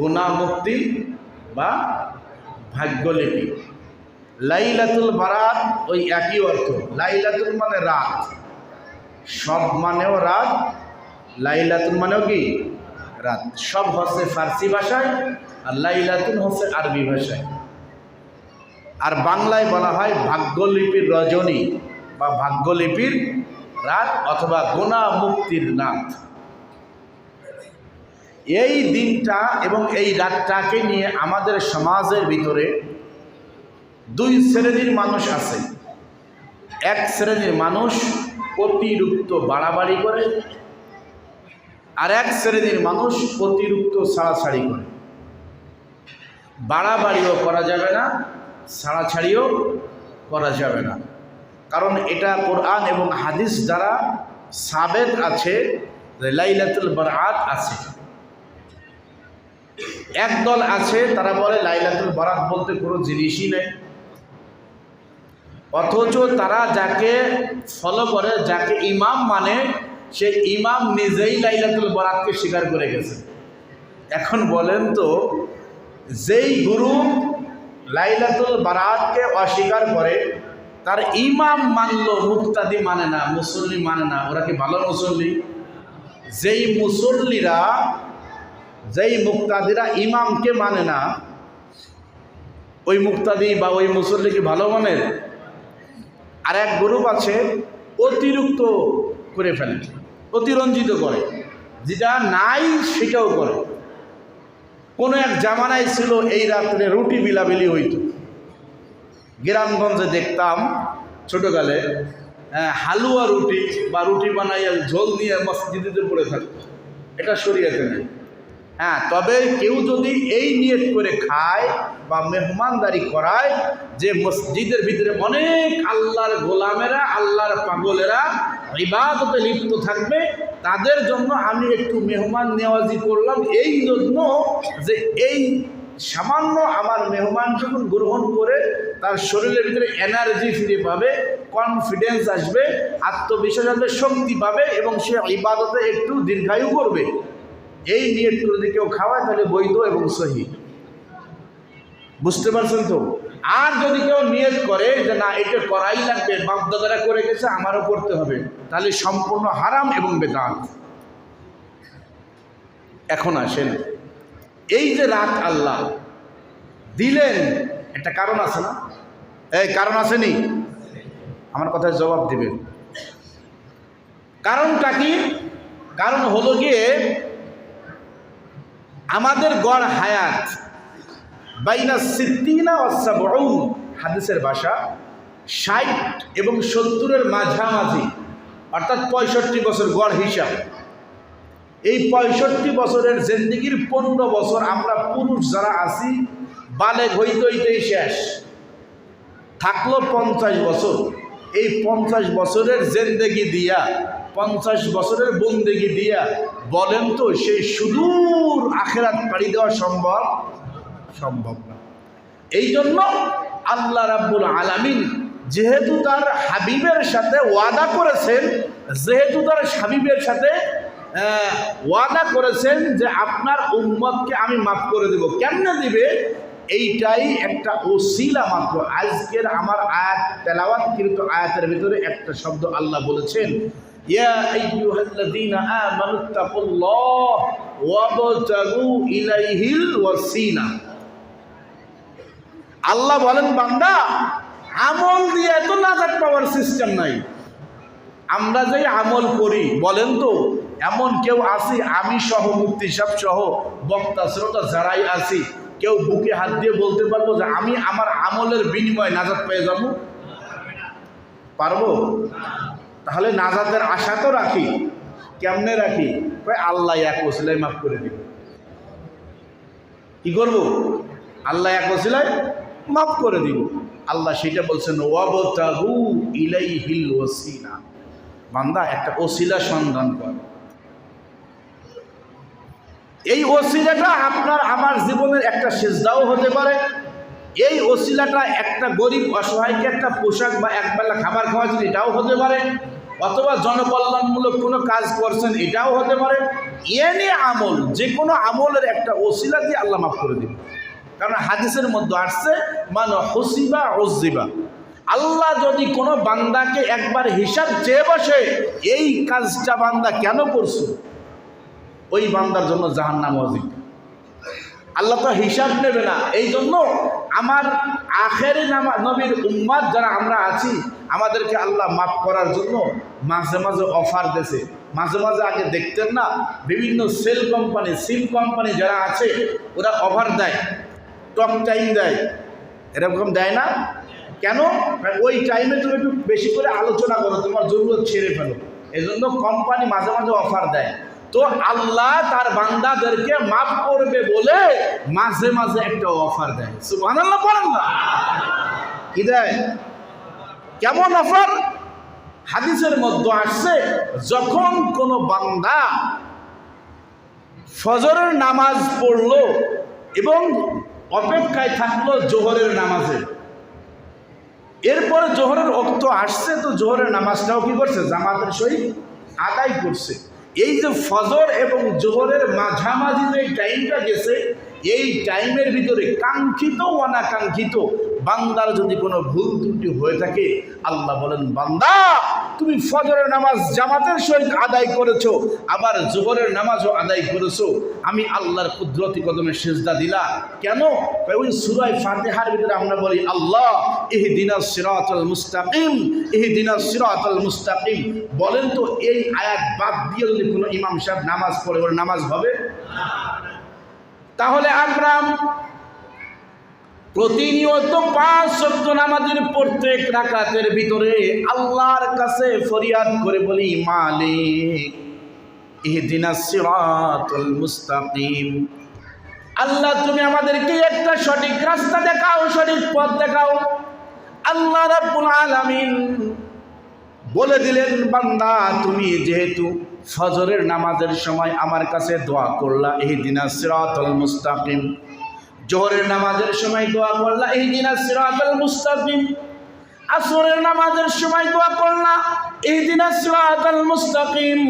গুণা মুক্তি বা ভাগ্যলিপি। লাইলাতুল বারাত ওই একই অর্থ। লাইলাতুল মানে রাত। সব মানেও রাত, লাইলাতুল মানেও কি? রাত। সব হচ্ছে ফার্সি ভাষায় আর লাইলাতুল হচ্ছে আরবি ভাষায়। আর বাংলায় বলা হয় ভাগ্যলিপির রজনী বা ভাগ্যলিপির রাত অথবা গোনা মুক্তির নাথ এই দিনটা এবং এই রাতটাকে নিয়ে আমাদের সমাজের ভিতরে দুই শ্রেণির মানুষ আছে। এক শ্রেণির মানুষ অতিরিক্ত বাড়াবাড়ি করে আর এক শ্রেণির মানুষ অতিরিক্ত ছাড়াছাড়ি করে। বাড়াবাড়িও করা যাবে না, ছাড়াছাড়িও করা যাবে না। কারণ এটা কোরআন এবং হাদিস দ্বারা সাবেত আছে লাইলাতুল বারাত আছে। একদল আছে, তারা বলে লাইলাতুল বরাত বলতে কোনো জিনিসই নেই। অথচ তারা যাকে ফলো করে, যাকে ইমাম মানে সে ইমাম নিজেই লাইলাতুল বরাতকে স্বীকার করে গেছে। এখন বলেন তো, যেই গুরু লাইলাতুল বারাতকে অস্বীকার করে, তার ইমাম মানলো, মুক্তাদি মানে না, মুসল্লি মানে না, ওরা কি ভালো মুসল্লি? যেই মুসল্লিরা যেই মুক্তাদিরা ইমামকে মানে না, ওই মুক্তাদি বা ওই মুসল্লি কি ভালো মানের আর এক গ্রুপ আছে, অতিরিক্ত করে ফেলে, অতিরঞ্জিত করে। যেটা নাই, সেটাও করে। কোনো এক জামানায় ছিল, এই রাত্রে রুটি বিলাবিলি হইত। গ্রামগঞ্জে দেখতাম, ছোটোকালে হালুয়া রুটি বা রুটি বানাইয়া ঝোল নিয়ে মসজিদে পড়ে থাকতো। এটা সরিয়েতে নেই। হ্যাঁ তবে কেউ যদি এই নিয়ত করে খায় বা মেহমানদারি করায় যে মসজিদের ভিতরে অনেক আল্লাহর গোলামেরা, আল্লাহর পাগলেরা ইবাদতে লিপ্ত থাকবে, তাদের জন্য আমি একটু মেহমান নেওয়াজি করলাম। এই জন্য যে এই সামান্য আমার মেহমান যখন গ্রহণ করে, তার শরীরের ভিতরে এনার্জি ফিরে পাবে কনফিডেন্স আসবে, আত্মবিশ্বাস আসবে, শক্তি পাবে এবং সে ইবাদতে একটু দীর্ঘায়ু করবে। এই নিয়ত করে যদি কেউ খাওয়ায়, তাহলে বৈধ এবং সহি। বুঝতে পারছেন তো? আর যদি কেউ নিয়ত করে যে না, এটা করাই লাগবে বাপদাদারা করে গেছে, আমারও করতে হবে, তাহলে সম্পূর্ণ হারাম এবং বেদাত। এখন আসেন, এই যে রাত আল্লাহ দিলেন, একটা কারণ আছে না? এই কারণ আসেনি আমার কথায় জবাব দিবেন। কারণটা কি? কারণ হলো গিয়ে আমাদের গড় হায়াত বাইনা সিদ্দিনা অসাবউন হাদিসের ভাষা ষাট এবং সত্তরের মাঝামাঝি, অর্থাৎ পঁয়ষট্টি বছর গড় হিসাব। এই পঁয়ষট্টি বছরের জিন্দিগির পনেরো বছর আমরা পুরুষ যারা আছি, বালেক হইতে হইতেই শেষ। থাকল পঞ্চাশ বছর। এই পঞ্চাশ বছরের জেন্দেগি দিয়া, পঞ্চাশ বছরের বন্দেগি দিয়া বলেন তো সেই সুদূর আখেরাত পাড়ি দেওয়া সম্ভব? সম্ভব না। এই জন্য আল্লাহ রাব্বুল আলামিন যেহেতু তার হাবিবের সাথে ওয়াদা করেছেন, যেহেতু তার হাবিবের সাথে ওয়াদা করেছেন যে আপনার উম্মতকে আমি মাফ করে দেব। কেমনে দিবে? এইটাই একটা ওসিলা মাত্র। আজকের আমার আয়াত, তেলাওয়াত কিন্তু আয়াতের ভিতরে একটা শব্দ আল্লাহ বলেছেন আল্লাহ বলেন, বান্দা, আমল দিয়ে এত নাজাত পাওয়ার সিস্টেম নাই। আমরা যে আমল করি, বলেন তো, এমন কেউ আছি, আমি সহ মুক্তি সাহেব সহ, বক্তা, শ্রোতা যারাই আছি কেউ বুকে হাত দিয়ে বলতে পারব যে আমি আমার আমলের বিনিময়ে নাজাদ পেয়ে যাব? পারব? তাহলে নাজাতের আশা তো রাখি। কেমনে রাখি? আল্লাহ এক ওসিলাই মাফ করে দিব। কি করব? আল্লাহ এক ওসিলায় মাফ করে দিব। আল্লাহ সেটা বলছেন ওয়াবতাহু ইলাইহিল ওয়াসিলা বান্দা, একটা ওসিলা সন্ধান কর। এই ওসিলাটা আপনার আমার জীবনের একটা সেজদাও হতে পারে। এই ওসিলাটা একটা গরিব অসহায়কে একটা পোশাক বা একবেলা খাবার খাওয়া যদি এটাও হতে পারে, অথবা জনকল্যাণমূলক কোনো কাজ করছেন এটাও হতে পারে। এনে আমল, যে কোনো আমলের একটা ওসিলা দিয়ে আল্লাহ মাফ করে দিবে কারণ হাদিসের মধ্যে আসছে মানে হসিবা ওজিবা আল্লাহ যদি কোনো বান্দাকে একবার হিসাব চেয়ে বসে, এই কাজটা বান্দা কেন করছ? ওই বান্দার জন্য জাহান্নাম অজিব। আল্লাহ তো হিসাব নেবে না। এই জন্য আমার আখেরি নামা নবীর উম্মাদ যারা আমরা আছি, আমাদেরকে আল্লাহ মাফ করার জন্য মাঝে মাঝে অফার দেছে মাঝে মাঝে আগে দেখতেন না, বিভিন্ন সেল কোম্পানি, সিম কোম্পানি যারা আছে, ওরা অফার দেয়, টক টাইম দেয়। এরকম দেয় না? কেন? ওই টাইমে তুমি একটু বেশি করে আলোচনা করো, তোমার জরুরত ছেড়ে ফেলো। এই জন্য কোম্পানি মাঝে মাঝে অফার দেয়। তো আল্লাহ তার বান্দাদেরকে মাফ করবে বলে মাঝে মাঝে একটা অফার দেয়। সুবহানাল্লাহ বলেন না। কি দেয়? কেমন অফার? হাদিসের মধ্যে আসছে, যখন কোনো বান্দা ফজরের নামাজ পড়ল এবং অপেক্ষায় থাকল জোহরের নামাজে। এরপরে জোহরের অক্ত আসছে, তো জোহরের নামাজটাও কি করছে? জামাতের সহিত আদায় করছে। এই যে ফজর এবং জোহরের মাঝামাঝি যে টাইমটা গেছে এই টাইমের ভিতরে কাঙ্ক্ষিত অনাকাঙ্ক্ষিত বান্দার যদি কোনো ভুল ত্রুটি হয়ে থাকে, আল্লাহ বলেন, বান্দা, তুমি ফজরের নামাজ জামাতের সহিত আদায় করেছ, আবার জোহরের নামাজও আদায় করেছ। আমি আল্লাহর কুদরতি কদমে সেজদা দিলা কেন? ওই সুরাই ফাতেহার ভিতরে আমরা বলি, আল্লাহ এহ দিনা সিরাতুল মুস্তাকিম এহ দিনা সিরাতুল মুস্তাকিম। বলেন তো, এই আয়াত বাদ দিয়ে যদি কোনো ইমাম সাহেব নামাজ পড়ে নামাজ হবে? তাহলে আমরা প্রতিনিয়ত পাঁচ শব্দ নামাজের প্রত্যেক রাকাতের ভিতরে আল্লাহর কাছে ফরিয়াদ করে বলি, মালিক ইহদিনা আল্লাহ, তুমি আমাদেরকে একটা সঠিক রাস্তা দেখাও, সঠিক পথ দেখাও। আল্লাহ আলামিন বলে দিলেন, বান্দা, তুমি যেহেতু ফজরের নামাজের সময় আমার কাছে দোয়া করলা এই দিনা সিরাতুল মুস্তাকিম জোহরের নামাজের সময় দোয়া করলা এই দিনা সিরাতুল মুস্তাকিম। আসরের নামাজের সময় দোয়া করলা এই দিনা সিরাতুল মুস্তাকিম।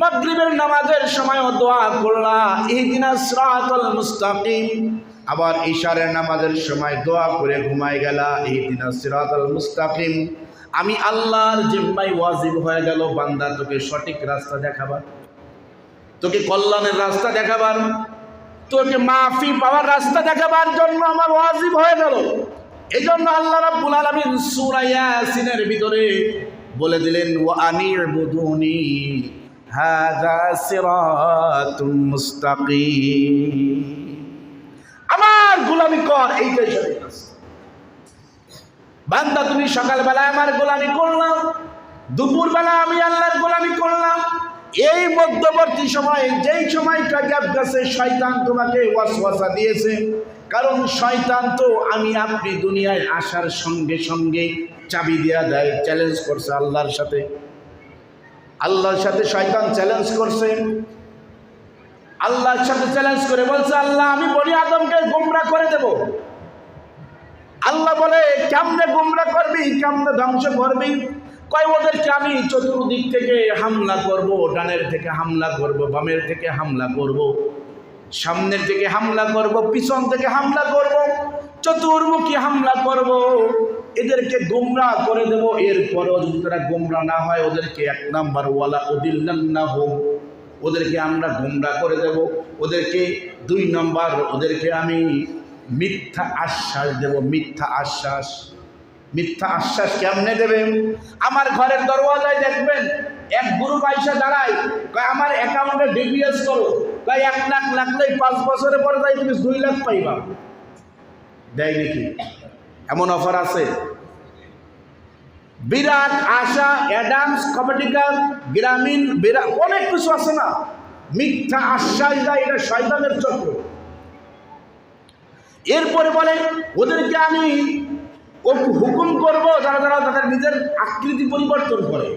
মাগরিবের নামাজের সময়ও দোয়া করলা এই দিনা সিরাতুল মুস্তাকিম। আবার ইশারের নামাজের সময় দোয়া করে ঘুমাই গেলা এই দিনা সিরাতুল মুস্তাকিম। আমি আল্লাহর জিম্মাই ওয়াজিব হয়ে গেল, বান্দা তোকে সঠিক রাস্তা দেখাবার, তোকে কল্যাণের রাস্তা দেখাবার। তোকে মাফি পাওয়ার রাস্তা দেখাবার জন্য আমার ওয়াজিব হয়ে গেল। এই জন্য আল্লাহ রাব্বুল আলামিন সূরা ইয়াসিনের ভিতরে বলে দিলেন, ওয়া আনির বুদুনি হাযা সিরাতুম মুস্তাকিম। আমার গোলামি কর সঠিক রাস্তা। বান্দা, তুমি সকালবেলায় আমার গোলামি করলাম, দুপুরবেলা আমি আল্লাহর গোলামি করলাম এই মধ্যবর্তী সময়ে, যেই সময়টা গ্যাপ গেছে শয়তান তোমাকে ওয়াসওয়াসা দিয়েছে, কারণ শয়তান তো আমি আপনি দুনিয়ায় আসার সঙ্গে সঙ্গে চাবি দেয়া দেয় চ্যালেঞ্জ করছে আল্লাহর সাথে। আল্লাহর সাথে শয়তান চ্যালেঞ্জ করছে। আল্লাহর সাথে চ্যালেঞ্জ করে বলছে, আল্লাহ, আমি বলি আদমকে গোমরা করে দেবো। আল্লাহ বলে, কেমনে গুমরা করবি? কেমনে ধ্বংস করবি? কয় ওদেরকে আমি চতুর্দিক থেকে হামলা করব, ডানের থেকে হামলা করব, বামের থেকে হামলা করব, সামনের থেকে হামলা করব, পিছন থেকে হামলা করব, চতুর্মুখী হামলা করব, এদেরকে গোমরা করে দেব। এরপরও যদি তারা গোমরা না হয়, ওদেরকে এক নাম্বার ওয়ালা ওদিল্লান্না হোম ওদেরকে আমরা গোমরা করে দেব। ওদেরকে দুই নম্বর, ওদেরকে আমি মিথ্যা আশ্বাস দেব, মিথ্যা আশ্বাস। মিথ্যা আশ্বাস কেমনে দেবেন? আমার ঘরের দরওয়াজায় দেখবেন, এক গুরু পয়সা দাঁড়ায়, কয়, আমার অ্যাকাউন্টে ডিপিএস করো। কয়, এক লাখ লাগলেই পাঁচ বছরের পরে তাই তুমি দুই লাখ পাইবা। দেয় নাকি? এমন অফার আছে? বিরাট আশা, অ্যাডামস কমেডিক্যাল গ্রামীণ বিরাট অনেক কিছু আছে না? মিথ্যা আশ্বাস দেয়, এটা শয়তানের চক্র। এরপরে বলে, ওদেরকে আমি হুকুম করব যারা যারা তাদের নিজের আকৃতি পরিবর্তন করে।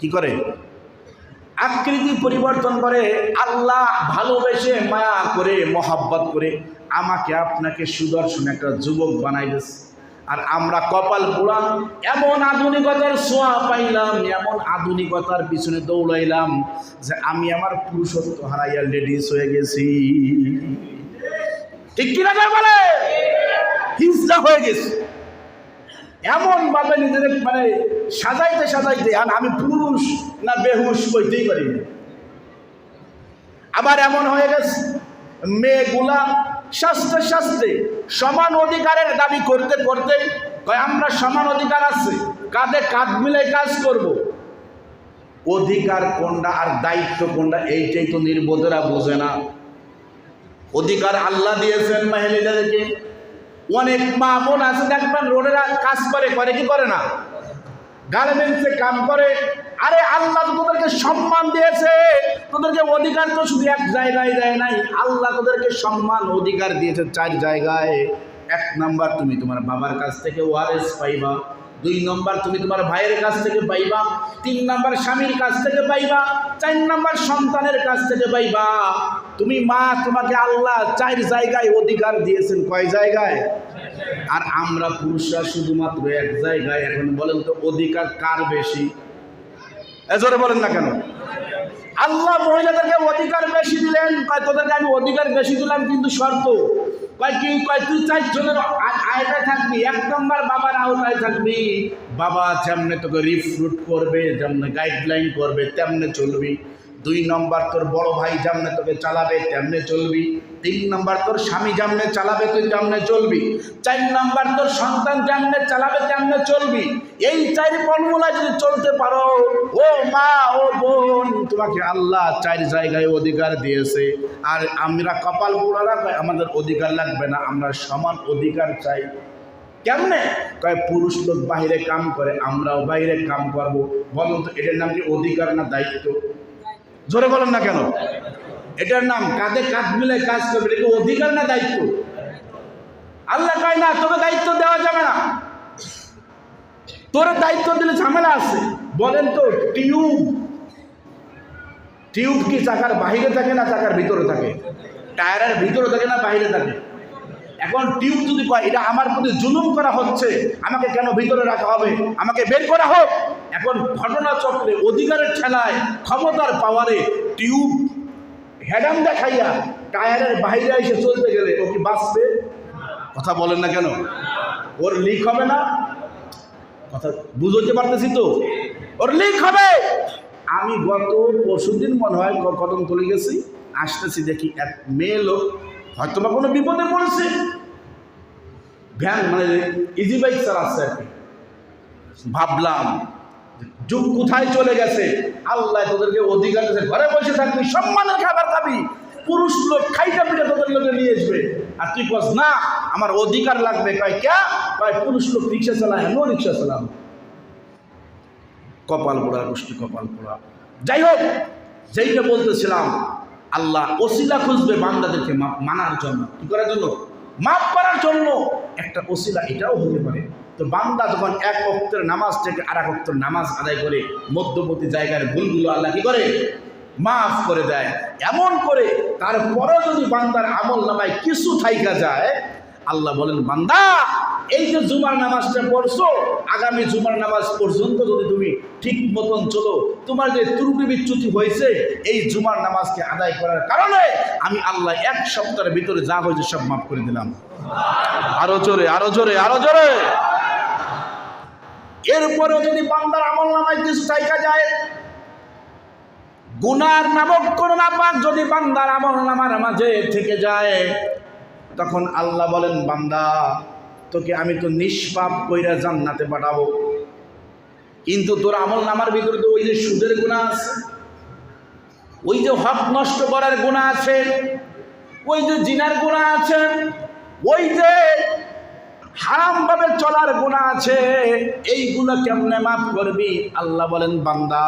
কি করে? আকৃতি পরিবর্তন করে, আল্লাহ ভালোবেসে মায়া করে, মহাব্বত করে আমাকে আপনাকে সুদর্শন একটা যুবক বানাই দিচ্ছে আর আমরা কপাল পোড়া, এমন আধুনিকতার ছোঁয়া পাইলাম, এমন আধুনিকতার পিছনে দৌড়াইলাম যে আমি আমার পুরুষত্ব হারাইয়া লেডিস হয়ে গেছি। ঠিক কিনা বলে? হিংসা হয়ে গেছে। এমন ভাবে নিজের মানে সাজাইতে সাজাইতে, আর আমি পুরুষ না বেহুশ কইতেই পারি আবার এমন হয়ে গেছে, মেয়েগুলা শাস্তে শাস্তে সমান অধিকারের দাবি করতে করতে আমরা সমান অধিকার আছে, কাঁধে কাঁধ মিলে কাজ করব। অধিকার কোনটা আর দায়িত্ব কোনটা, এইটাই তো নির্বোধেরা বোঝে না। অধিকার আল্লাহ দিয়েছেন মহিলাদেরকে অনেক মা বোন আছে দেখবেন রোডের কাজ করে করে কি করে না? গার্মেন্টসে কাম করে। আরে আল্লাহ তোদেরকে সম্মান দিয়েছে। তোদেরকে অধিকার তো শুধু এক জায়গায় দেয় নাই। আল্লাহ তোদেরকে সম্মান, অধিকার দিয়েছে চার জায়গায়। এক নাম্বার তুমি তোমার বাবার কাছ থেকে ওয়ারেস পাইবা। দুই নম্বর তুমি তোমার ভাইয়ের কাছ থেকে পাইবা। তিন নম্বর স্বামীর কাছ থেকে পাইবা। চার নম্বর সন্তানের কাছ থেকে পাইবা। তুমি মা, তোমাকে আল্লাহ চার জায়গায় অধিকার দিয়েছেন। কয় জায়গায়? আর আমরা পুরুষরা শুধুমাত্র এক জায়গায়। এখন বলেন তো, অধিকার কার বেশি? এজরে বলেন না কেন? আল্লাহ মহিলাদেরকে অধিকার বেশি দিলেন। কয়, তোদেরকে আমি অধিকার বেশি দিলাম, কিন্তু শর্ত। কয়, কি, কয়, তুই আয়তায় থাকবি? এক নম্বর থাকবি? বাবা যেমনে তোকে রিফ্রুট করবে, যেমনে গাইডলাইন করবে, তেমনে চলবি। দুই নম্বর তোর বড় ভাই যেমনে তোকে চালাবে, তেমনে চলবি। তিন নম্বর তোর স্বামী যেমনে চালাবে, তুই তেমনে চলবি। চার নম্বর তোর সন্তান যেমনে চালাবে, তেমনে চলবি। এই চার ফর্মুলা যদি চলতে পারো, ও মা, ও বোন, তোমাকে আল্লাহ চার জায়গায় অধিকার দিয়েছে। আর আমরা কপাল পোড়ারা কয় আমাদের অধিকার লাগবে না, আমরা সমান অধিকার চাই। কেমনে? কয়, পুরুষ লোক বাইরে কাম করে, আমরাও বাইরে কাম করব। বলুন তো, এটার নাম কি অধিকার না দায়িত্ব? জোরে বলেন না কেন? এটার নাম, কাঁধে কাঁধ মিলে কাজ করবে, এটা অধিকার না দায়িত্ব? আল্লাহ কয় না, তোকে দায়িত্ব দেওয়া যাবে না। তোর দায়িত্ব দিলে ঝামেলা আছে। বলেন তো, টিউব। টিউব কি চাকার বাহিরে থাকে না চাকার ভিতরে থাকে? টায়ারের ভিতরে থাকে না বাহিরে থাকে? এখন টিউব যদি কয়, এটা আমার প্রতি জুলুম করা হচ্ছে, আমাকে কেন ভিতরে রাখা হবে? আমাকে বের করা হোক। এখন ঘটনা চক্রে অধিকারের ঠেলায়, ক্ষমতার পাওয়ারে টিউব হেডাম দেখাইয়া টায়ারের বাইরে এসে চলতে গেলে ও কি বাঁচবে? কথা বলেন না কেন? ওর লিক হবে না? কথা বুঝতে পারতেছি তো? ওর লিক হবে! আমি গত পরশুদিন মনে হয় কদম তুলে গেছি, আসতেছি দেখি এক মেয়ে লোক হয়তো বা কোনো বিপদে পড়েছে। ভ্যান মানে ইজি বাইক চালাচ্ছে আর কি। ভাবলাম যুগ কোথায় চলে গেছে? আল্লাহ তোদেরকে অধিকার ঘরে বসে থাকবি, সম্মানের খাবার খাবি, পুরুষ লোক খাইটা পিঠে তোদের লোকে নিয়ে আসবে। আর তুই কস, না, আমার অধিকার লাগবে। কয়, ক্যা? কয়, পুরুষ লোক রিক্সা চালায় নো রিক্সা চালাম কপাল পোড়া, গোষ্ঠী কপাল পোড়া। যাই হোক, যেইটা বলতেছিলাম আল্লাহ ওসিলা খুঁজবে বান্দাদেরকে মানার জন্য। কি করার জন্য? মাফ করার জন্য। একটা ওসিলা এটাও হতে পারে। তো বান্দা যখন এক অক্তের নামাজ থেকে আর এক অক্তের নামাজ আদায় করে, মধ্যবর্তী জায়গার ভুলগুলো আল্লাহ কি করে? মাফ করে দেয়। এমন করে তারপরেও যদি বান্দার আমল নামায় কিছু থাইকা যায়, আল্লাহ বলেন, বান্দা এই যে জুমার নামাজটা পড়ছো, আগামী জুমার নামাজ পর্যন্ত যদি তুমি ঠিক মতন চলো, তোমার যে ত্রুটি বিচ্যুতি হয়েছে, এই জুমার নামাজকে আদায় করার কারণে আমি আল্লাহ এক সপ্তাহের ভিতরে যা হয়েছে সব মাফ করে দিলাম। আরও জোরে আরও জোরে আরও জোরে। এরপরেও যদি বান্দার আমল নামায় কিছু চাইকা যায়, গুনার নামক কোন নাপাক যদি বান্দার আমল নামার মাঝে থেকে যায়, তখন আল্লাহ বলেন, বান্দা তোকে আমি তো নিষ্পাপ কইরা জান্নাতে পাঠাবো। কিন্তু তোর আমল নামার ভিতরে তো ওই যে সুদের গুণা আছে, ওই যে হক নষ্ট করার গুণা আছে, ওই যে জিনার গুণা আছে, ওই যে হারামভাবে চলার গুণা আছে, এইগুলো কেমনে মাফ করবি? আল্লাহ বলেন, বান্দা,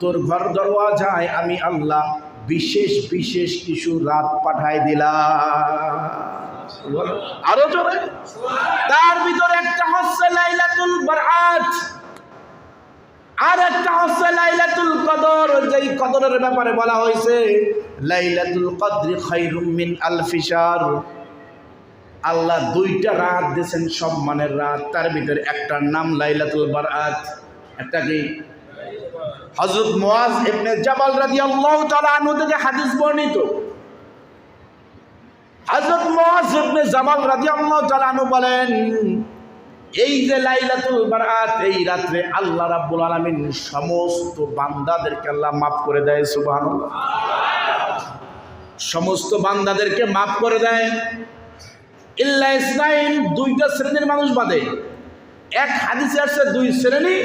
তোর ঘর দরওয়াজায় আমি আল্লাহ বিশেষ বিশেষ কিছু রাত পাঠাই দিলাম। আরও তার ভিতরে একটা হচ্ছে লাইলাতুল বারাত আর একটা হচ্ছে লাইলাতুল কদর। যেই কদরের ব্যাপারে বলা হয়েছে, লাইলাতুল কদরি খায়রুম মিন আলফি শাহর আল্লাহ দুইটা রাত দিয়েছেন সম্মানের রাত। তার ভিতরে একটার নাম লাইলাতুল বারাত একটা কি? হযরত মুআজ ইবনে জাবাল রাদিয়াল্লাহু তাআলা আনহু থেকে হাদিস বর্ণিত। হযরত মুআজ ইবনে জাবাল রাদিয়াল্লাহু তাআলা বলেন, এই যে লাইলাতুল বারাত, এই রাত্রে আল্লাহ রাব্বুল আলামিন সমস্ত বান্দাদেরকে আল্লাহ মাফ করে দেয়, সুবহানাল্লাহ। সমস্ত বান্দাদেরকে মাফ করে দেয়। ইল্লা ইসনাইন, দুইটা শ্রেণির মানুষ বাদে। এক হাদিসে আসছে দুই শ্রেণি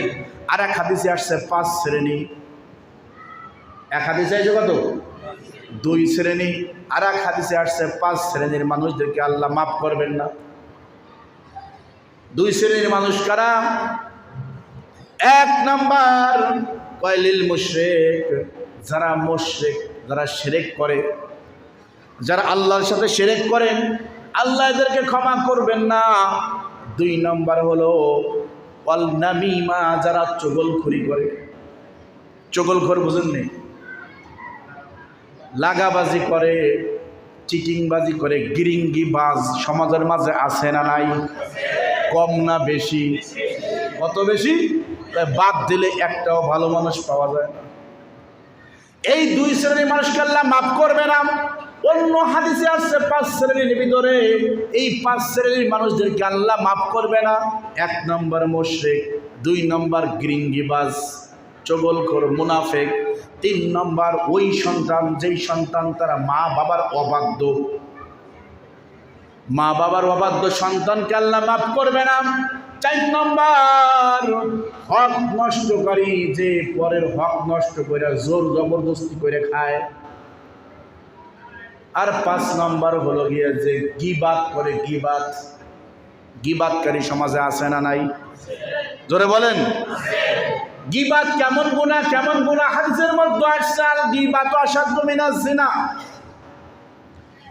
আর এক হাদিসে আসছে পাঁচ শ্রেণি। এক হাদিসে আছে কত? দুই শ্রেণি আর এক হাদিসে আসছে, পাঁচ শ্রেণির মানুষদেরকে আল্লাহ মাফ করবেন না। দুই শ্রেণির মানুষ কারা? এক নাম্বার, কয়লিল মুশরিক, যারা মুশরিক, যারা শিরেক করে। যারা আল্লাহর সাথে শিরেক করেন, আল্লাহ এদেরকে ক্ষমা করবেন না। দুই নম্বর হলো অল নামিমা, যারা চগলখড়ি করে। চগলখর বুঝেন নেই লাগাবাজি করে, চিটিংবাজি করে গিরিঙ্গি বাজ সমাজের মাঝে আছে না নাই? কম না বেশি? কত বেশি? বাদ দিলে একটাও ভালো মানুষ পাওয়া যায় না। এই দুই শ্রেণির মানুষকে আল্লাহ মাফ করবে না। অন্য হাদিসে আসছে পাঁচ শ্রেণির ভিতরে এই পাঁচ শ্রেণির মানুষদেরকে আল্লাহ মাফ করবে না। এক নম্বর মোশরেক, দুই নম্বর গৃঙ্গিবাজ চগলখোর মুনাফেক। তিন নম্বর, ওই সন্তান, যেই সন্তান তারা মা বাবার অবাধ্য। মা বাবার অবাধ্য সন্তানকে আল্লাহ মাফ করবে না। চার নম্বর, হক নষ্টকারী যে পরের হক নষ্ট করে, জোর জবরদস্তি করে খায়। আর পাঁচ নম্বর হলো গিয়ে যে গিবাত করে গিবাত গিবাতকারী সমাজে আছে না নাই? জোরে বলেন। গিবাত কেমন গুণা কেমন গুণা? হাদিসের মধ্যে আসছে আর গিবাত অসাধ্য মিনাস জিনা।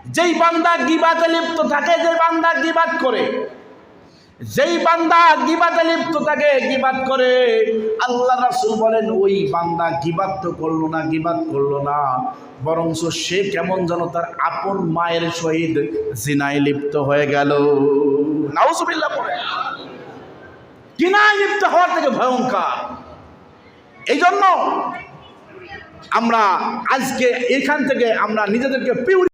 যেই বান্দা গিবাতে লিপ্ত থাকে যে বান্দা গিবাত করে। যেই বান্দা গিবাতে লিপ্ত থাকে গিবাত করে। আল্লাহ রাসূল বলেন, ওই বান্দা গিবাত তো করল না গিবাত করল না। বরঞ্চ সে কেমন যেন তার আপন মায়ের সহিত জিনায় লিপ্ত হয়ে গেল। নাউজুবিল্লাহ পড়ে। কিনায় লিপ্ত হওয়ার থেকে ভয়ঙ্কর এই জন্য আমরা আজকে এখান থেকে আমরা নিজেদেরকে পিউরি